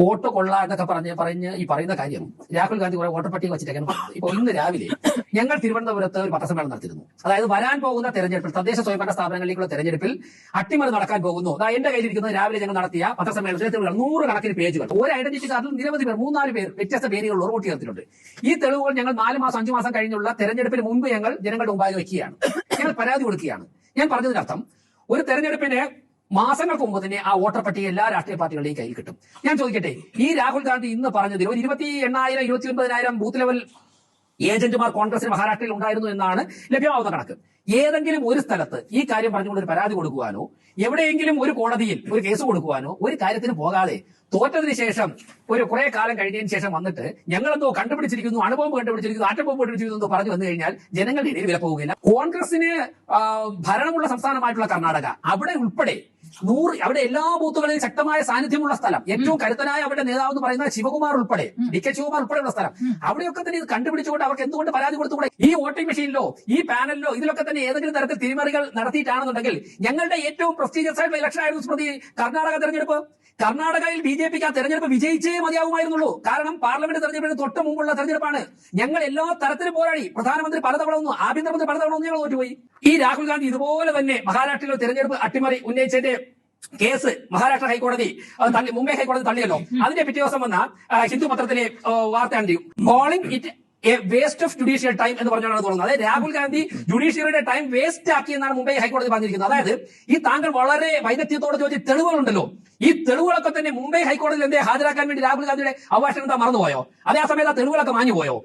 Vote കൊള്ള എന്നൊക്കെ പറഞ്ഞ് പറഞ്ഞ് ഈ പറയുന്ന കാര്യം രാഹുൽ ഗാന്ധി കുറെ വോട്ടർ പട്ടിക വെച്ചിട്ടൊക്കെയാണ് ഇപ്പൊ ഇന്ന് രാവിലെ ഞങ്ങൾ തിരുവനന്തപുരത്ത് ഒരു പത്രസമ്മേളനം നടത്തിരുന്നു അതായത് വരാൻ പോകുന്ന തെരഞ്ഞെടുപ്പിൽ തദ്ദേശ സ്വയംഭരണ സ്ഥാപനങ്ങളിലേക്കുള്ള തെരഞ്ഞെടുപ്പിൽ അട്ടിമറി നടക്കാൻ പോകുന്നു. അതാ എന്റെ കയ്യിലിരിക്കുന്നത് രാവിലെ ഞങ്ങൾ നടത്തിയ പത്രസമ്മേളനത്തിൽ നൂറ് കണക്കിന് പേജുകൾ. ഒരു ഐഡന്റിറ്റി കാർഡിൽ നിരവധി പേർ മൂന്നാൽ പേർ വ്യത്യസ്ത പേരുകൾ വോട്ട് ചേർത്തിട്ടുണ്ട്. ഈ തെളിവുകൾ ഞങ്ങൾ നാല് മാസം അഞ്ചു മാസം കഴിഞ്ഞുള്ള തെരഞ്ഞെടുപ്പിന് മുൻപ് ഞങ്ങൾ ജനങ്ങളുടെ മുമ്പാകെ വയ്ക്കുകയാണ്. ഞങ്ങൾ പരാതി കൊടുക്കുകയാണ്. ഞാൻ പറഞ്ഞതിനർത്ഥം ഒരു തെരഞ്ഞെടുപ്പിന് മാസങ്ങൾക്ക് മുമ്പ് തന്നെ ആ വോട്ടർ പട്ടിക എല്ലാ രാഷ്ട്രീയ പാർട്ടികളുടെയും കയ്യിൽ കിട്ടും. ഞാൻ ചോദിക്കട്ടെ ഈ രാഹുൽ ഗാന്ധി ഇന്ന് പറഞ്ഞതിൽ ഒരു ഇരുപത്തി എണ്ണായിരം ഇരുപത്തി ഒൻപതിനായിരം ബൂത്ത് ലെവൽ ഏജന്റുമാർ കോൺഗ്രസിന് മഹാരാഷ്ട്രയിൽ ഉണ്ടായിരുന്നു എന്നാണ് ലഭ്യമാവുന്ന കണക്ക്. ഏതെങ്കിലും ഒരു സ്ഥലത്ത് ഈ കാര്യം പറഞ്ഞുകൊണ്ട് ഒരു പരാതി കൊടുക്കുവാനോ എവിടെയെങ്കിലും ഒരു കോടതിയിൽ ഒരു കേസ് കൊടുക്കുവാനോ ഒരു കാര്യത്തിന് പോകാതെ തോറ്റതിന് ശേഷം ഒരു കുറെ കാലം കഴിഞ്ഞതിന് ശേഷം വന്നിട്ട് ഞങ്ങളെന്തോ കണ്ടുപിടിച്ചിരിക്കുന്നു അണുബോംബ് കണ്ടുപിടിച്ചിരിക്കുന്നു ആറ്റബോംബ് കണ്ടുപിടിച്ചിരിക്കുന്നു എന്ന് പറഞ്ഞു വന്നു കഴിഞ്ഞാൽ ജനങ്ങളുടെ ഇടയിൽ വില പോവുകയില്ല. കോൺഗ്രസിന് ഭരണമുള്ള സംസ്ഥാനമായിട്ടുള്ള കർണാടക അവിടെ ഉൾപ്പെടെ നൂറ് അവിടെ എല്ലാ ബൂത്തുകളിലും ശക്തമായ സാന്നിധ്യമുള്ള സ്ഥലം. ഏറ്റവും കരുത്തനായ അവരുടെ നേതാവ് എന്ന് പറയുന്നത് ശിവകുമാർ ഉൾപ്പെടെ ഡി കെ ശിവകുമാർ ഉൾപ്പെടെയുള്ള സ്ഥലം. അവിടെയൊക്കെ തന്നെ ഇത് കണ്ടുപിടിച്ചുകൊണ്ട് അവർക്ക് എന്തുകൊണ്ട് പരാതി കൊടുത്തുകൂടെ? ഈ വോട്ടിംഗ് മെഷീനിലോ ഈ പാനലിലോ ഇതിലൊക്കെ തന്നെ ഏതെങ്കിലും തരത്തിൽ തിരിമറികൾ നടത്തിയിട്ടാണെന്നുണ്ടെങ്കിൽ ഞങ്ങളുടെ ഏറ്റവും പ്രസ്റ്റീജിയസ് ആയിട്ടുള്ള ഇലക്ഷൻ ആയിരുന്നു സ്മൃതി കർണാടക തെരഞ്ഞെടുപ്പ്. കർണാടകയിൽ ബി ജെ പിക്ക് ആ തെരഞ്ഞെടുപ്പ് വിജയിച്ചേ മതിയാവുമായിരുന്നുള്ളൂ. കാരണം പാർലമെന്റ് തെരഞ്ഞെടുപ്പിന് തൊട്ട് മുമ്പുള്ള തെരഞ്ഞെടുപ്പാണ്. ഞങ്ങൾ എല്ലാ തരത്തിലും പോരാടി. പ്രധാനമന്ത്രി പലതവണ ഒന്നും ആഭ്യന്തരമന്ത്രി പലതവണ ഒന്നും ഞങ്ങൾ തോറ്റുപോയി. ഈ രാഹുൽ ഗാന്ധി ഇതുപോലെ തന്നെ മഹാരാഷ്ട്രയിലെ തെരഞ്ഞെടുപ്പ് അട്ടിമറി ഉന്നയിച്ചതിന്റെ കേസ് മഹാരാഷ്ട്ര ഹൈക്കോടതി മുംബൈ ഹൈക്കോടതി തള്ളിയല്ലോ. അതിന്റെ പിറ്റേ ദിവസം വന്ന ഹിന്ദു പത്രത്തിലെ വാർത്ത കണ്ടു. Calling it a waste of judicial time എന്ന് പറഞ്ഞാണ് തോന്നുന്നത്. അതായത് രാഹുൽ ഗാന്ധി ജുഡീഷ്യറിയുടെ ടൈം വേസ്റ്റ് ആക്കി എന്നാണ് മുംബൈ ഹൈക്കോടതി പറഞ്ഞിരിക്കുന്നത്. അതായത് ഈ താങ്കൾ വളരെ വൈദഗ്ധ്യത്തോട് ചോദിച്ച തെളിവുകളുണ്ടല്ലോ. ഈ തെളിവുകളൊക്കെ തന്നെ മുംബൈ ഹൈക്കോടതിയിൽ എന്തേ ഹാജരാക്കാൻ വേണ്ടി രാഹുൽ ഗാന്ധിയുടെ അവകാശം എന്താ മറന്നുപോയോ? അതേ സമയത്ത് ആ തെളിവുകളൊക്കെ മാഞ്ഞുപോയോ?